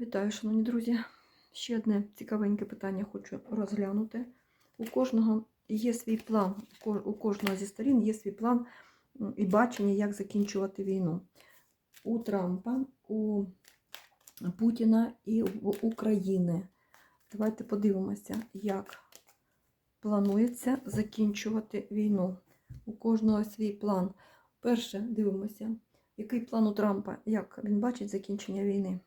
Вітаю, шановні друзі. Ще одне цікавеньке питання хочу розглянути. У кожного є свій план, у кожного зі сторін є свій план і бачення, як закінчувати війну. У Трампа, у Путіна і в України. Давайте подивимося, як планується закінчувати війну. У кожного свій план. Перше, дивимося, який план у Трампа, як він бачить закінчення війни.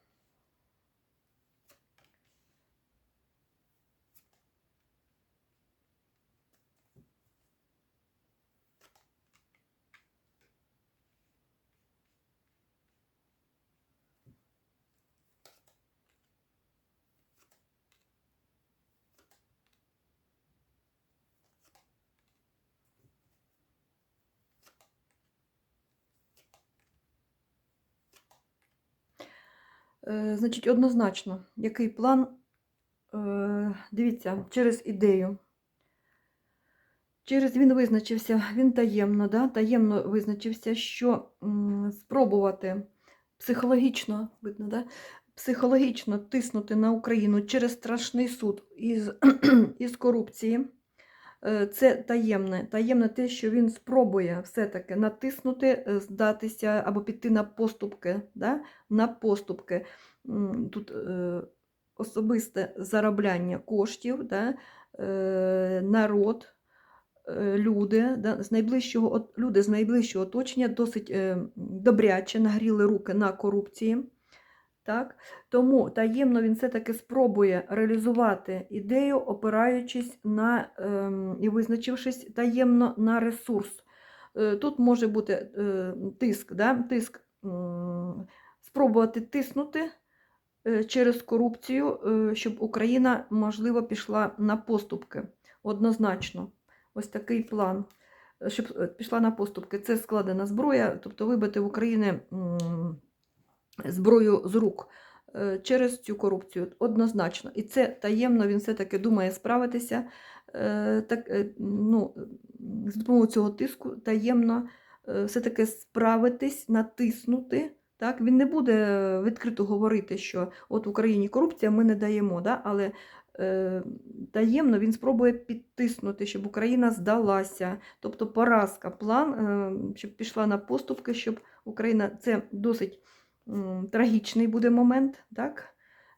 Е, Значить, однозначно, який план, Е, дивіться, через ідею. Через він визначився, він таємно, да, таємно визначився, що спробувати психологічно, видно, да, психологічно тиснути на Україну через страшний суд із, із корупції. Е, Це таємне, таємне те, що він спробує все-таки натиснути, е, здатися або піти на поступки. Да? На поступки. Тут е, особисте заробляння коштів, да? е, народ, е, люди, да? з найближчого, люди з найближчого оточення досить е, добряче нагріли руки на корупції. Так? Тому таємно він все-таки спробує реалізувати ідею, опираючись на ем, і визначившись таємно на ресурс. Е, Тут може бути е, тиск, да? тиск м, спробувати тиснути е, через корупцію, е, щоб Україна, можливо, пішла на поступки. Однозначно. Ось такий план. Е, Щоб е, пішла на поступки. Це складена зброя, тобто вибити в України м, зброю з рук е, через цю корупцію. Однозначно. І це таємно він все-таки думає справитися. е, Так, е, ну, з допомогою цього тиску таємно все-таки справитись, натиснути. Так? Він не буде відкрито говорити, що от в Україні корупція ми не даємо, да? але е, таємно він спробує підтиснути, щоб Україна здалася. Тобто поразка, план, е, щоб пішла на поступки, щоб Україна це досить трагічний буде момент. Так?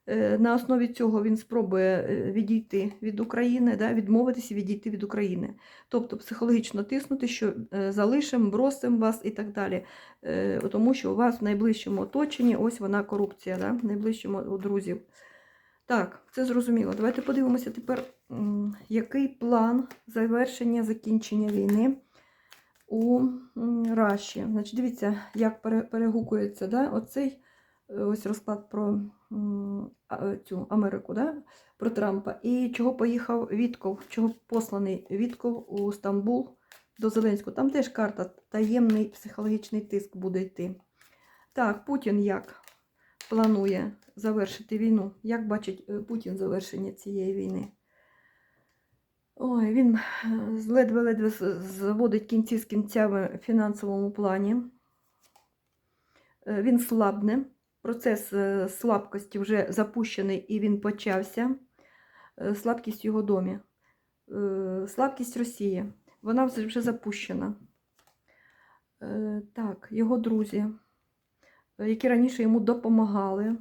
Е, На основі цього він спробує е, відійти від України, да, відмовитися відійти від України. Тобто психологічно тиснути, що е, залишимо, бросимо вас і так далі. Тому що у вас в найближчому оточенні ось вона корупція, да, в найближчому у друзів. Так, це зрозуміло. Давайте подивимося тепер, який план завершення закінчення війни у Раші. Значить, дивіться, як перегукується да, оцей е, ось розклад про е, цю Америку, да, про Трампа. І чого поїхав Вітков, чого посланий Вітков у Стамбул до Зеленського. Там теж карта таємний психологічний тиск буде йти. Так, Путін як планує завершити війну? Як бачить е, Путін завершення цієї війни? Ой, він е, ледве-ледве зводить кінці з кінцями в фінансовому плані. Е, Він слабне. Процес е, слабкості вже запущений і він почався. Слабкість в його домі. Слабкість Росії. Вона вже запущена. Так, його друзі, які раніше йому допомагали,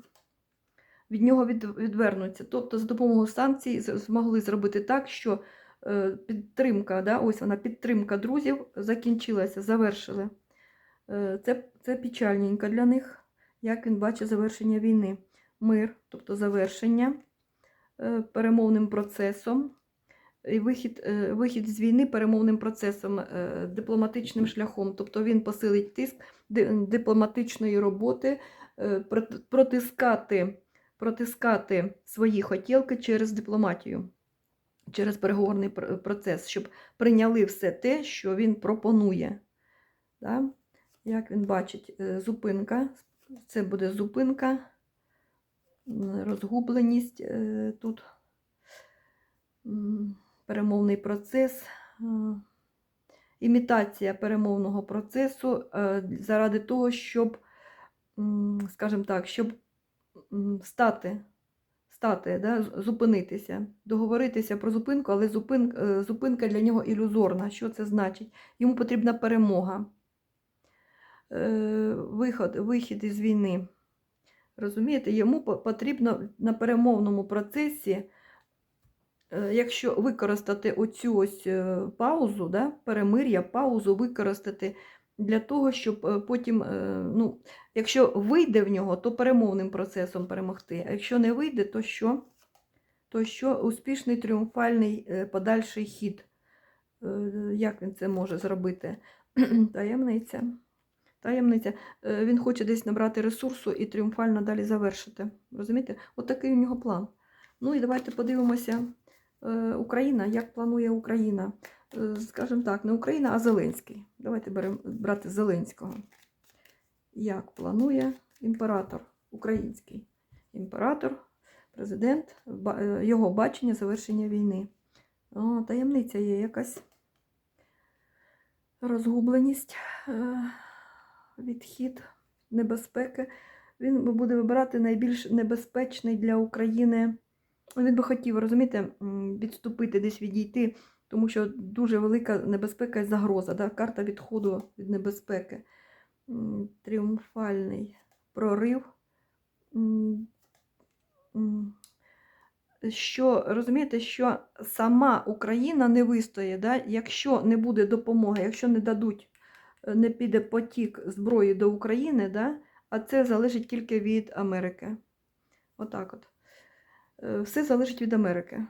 від нього відвернуться. Тобто, за допомогою санкцій змогли зробити так, що підтримка, да, ось вона підтримка друзів закінчилася, завершили. Е, Це, це печальненько для них, як він бачить завершення війни. Мир, тобто завершення е, перемовним процесом, і вихід, е, вихід з війни перемовним процесом, е, дипломатичним шляхом. Тобто він посилить тиск дипломатичної роботи, е, протискати, протискати свої хотілки через дипломатію, через переговорний процес, щоб прийняли все те, що він пропонує. Да? Як він бачить, е, зупинка, це буде зупинка, розгубленість е, тут, перемовний процес, е, імітація перемовного процесу заради того, щоб, скажімо так, щоб стати, стати да, зупинитися, договоритися про зупинку, але зупин, е, зупинка для нього ілюзорна. Що це значить? Йому потрібна перемога, е, виход, вихід із війни. Розумієте, йому потрібно на перемовному процесі, е, якщо використати оцю ось паузу, да, перемир'я, паузу використати для того, щоб е, потім, е, ну, якщо вийде в нього, то перемовним процесом перемогти. А якщо не вийде, то що? То що успішний тріумфальний е, подальший хід. Як він це може зробити? Таємниця. Таємниця. Він хоче десь набрати ресурсу і тріумфально далі завершити. Розумієте? От такий у нього план. Ну і давайте подивимося. Україна, як планує Україна. Е, Скажімо так, не Україна, а Зеленський. Давайте беремо брати Зеленського. Як планує імператор український? Імператор, президент, е, його бачення завершення війни. О, таємниця є якась розгубленість, е, відхід, небезпеки. Він буде вибирати найбільш небезпечний для України. Він би хотів, розумієте, відступити, десь відійти, тому що дуже велика небезпека і загроза. Да? Карта відходу від небезпеки. Тріумфальний прорив. Що розумієте, що сама Україна не вистоє, да? якщо не буде допомоги, якщо не дадуть, е, не піде потік зброї до України, да? а це залежить тільки від Америки. Отак от. Е, Все залежить від Америки.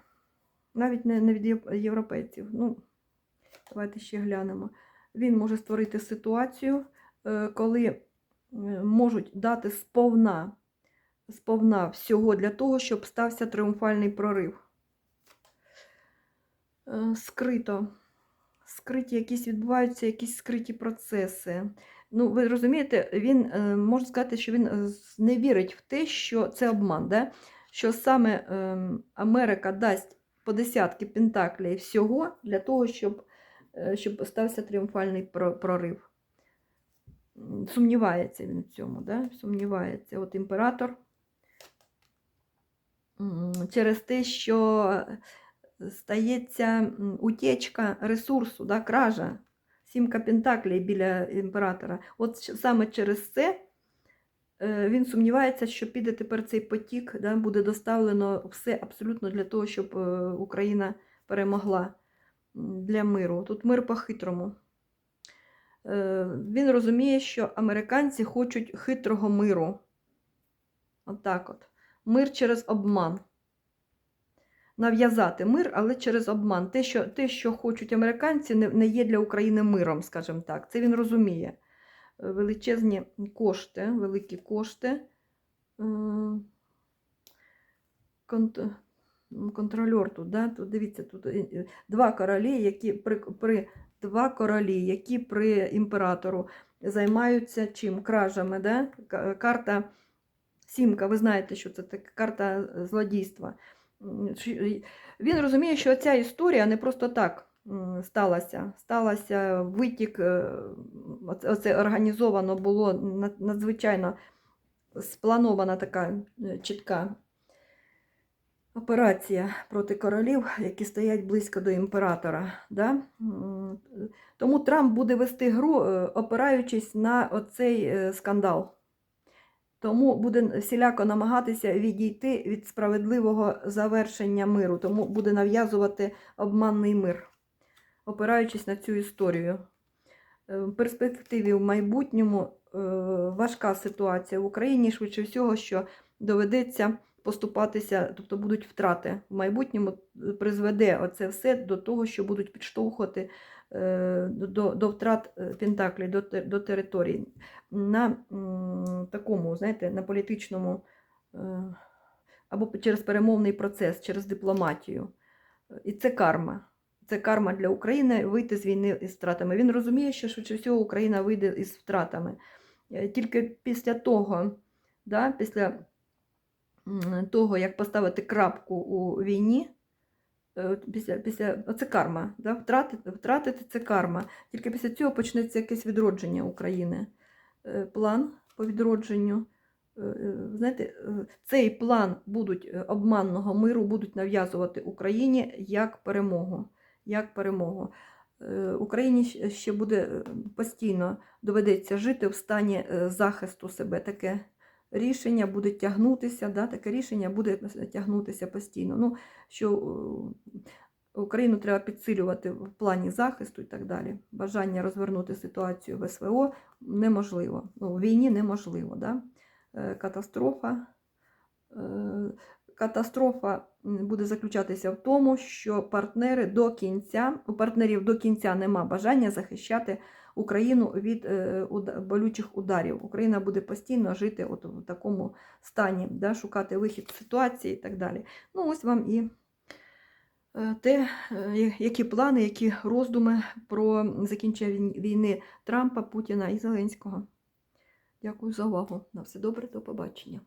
Навіть не, не від європейців. Ну, давайте ще глянемо. Він може створити ситуацію, е, коли е, можуть дати сповна, сповна всього для того, щоб стався тріумфальний прорив. Е, Скрито. Скриті якісь відбуваються якісь скриті процеси. Ну, ви розумієте, він е, можна сказати, що він не вірить в те, що це обман, да? що саме ем, Америка дасть по десятки пентаклей всього для того, щоб, е, щоб стався тріумфальний прорив. Сумнівається він в цьому, да? сумнівається. От імператор через те, що стається утечка ресурсу, да, кража. Сімка пентаклей біля імператора. От саме через це він сумнівається, що піде тепер цей потік, да, буде доставлено все абсолютно для того, щоб е, Україна перемогла для миру. Тут мир по-хитрому. Е, Він розуміє, що американці хочуть хитрого миру. Отак от. Мир через обман. Нав'язати мир, але через обман. Те, що, те, що хочуть американці, не, не є для України миром, скажімо так. Це він розуміє. Величезні кошти, великі кошти. Е, Конт... Контрольор тут, да? тут дивіться, тут е, е, два королі, які при, при два королі, які при імператору займаються чим? Кражами. Да? Карта сімка, ви знаєте, що це така карта злодійства. Він розуміє, що ця історія не просто так сталася. Сталася витік, е, оце- організовано було надзвичайно спланована така е, чітка операція проти королів, які стоять близько до імператора. Да? Тому Трамп буде вести гру, е, опираючись на оцей скандал. Тому буде всіляко намагатися відійти від справедливого завершення миру, тому буде нав'язувати обманний мир, опираючись на цю історію. Е, В перспективі в майбутньому е, важка ситуація в Україні, швидше всього, що доведеться поступатися, тобто будуть втрати. В майбутньому е, призведе оце все до того, що будуть підштовхувати до, до втрат Пентаклі, до, до територій. На такому, знаєте, на політичному або через перемовний процес, через дипломатію. І це карма. Це карма для України вийти з війни із втратами. Він розуміє, що швидше всього Україна вийде із втратами. Е, Тільки після того, да, після того, як поставити крапку у війні, е, після, після, оце карма. Да, втратити, втратити це карма. Тільки після цього почнеться якесь відродження України. Е, План по відродженню. знаєте, цей план будуть обманного миру будуть нав'язувати Україні як перемогу. Як перемогу. Е, Україні ще буде е, постійно доведеться жити в стані е, захисту себе. Таке рішення буде тягнутися, да, таке рішення буде тягнутися постійно. Ну, що Україну треба підсилювати в плані захисту і так далі. Бажання розвернути ситуацію в СВО неможливо. Ну, в війні неможливо. Да? Катастрофа. Катастрофа буде заключатися в тому, що партнери до кінця, у партнерів до кінця нема бажання захищати Україну від е, болючих ударів. Україна буде постійно жити от в такому стані, да, шукати вихід з ситуації і так далі. Ну, ось вам і е, те, е, які плани, які роздуми про закінчення війни Трампа, Путіна і Зеленського. Дякую за увагу. На все добре, до побачення.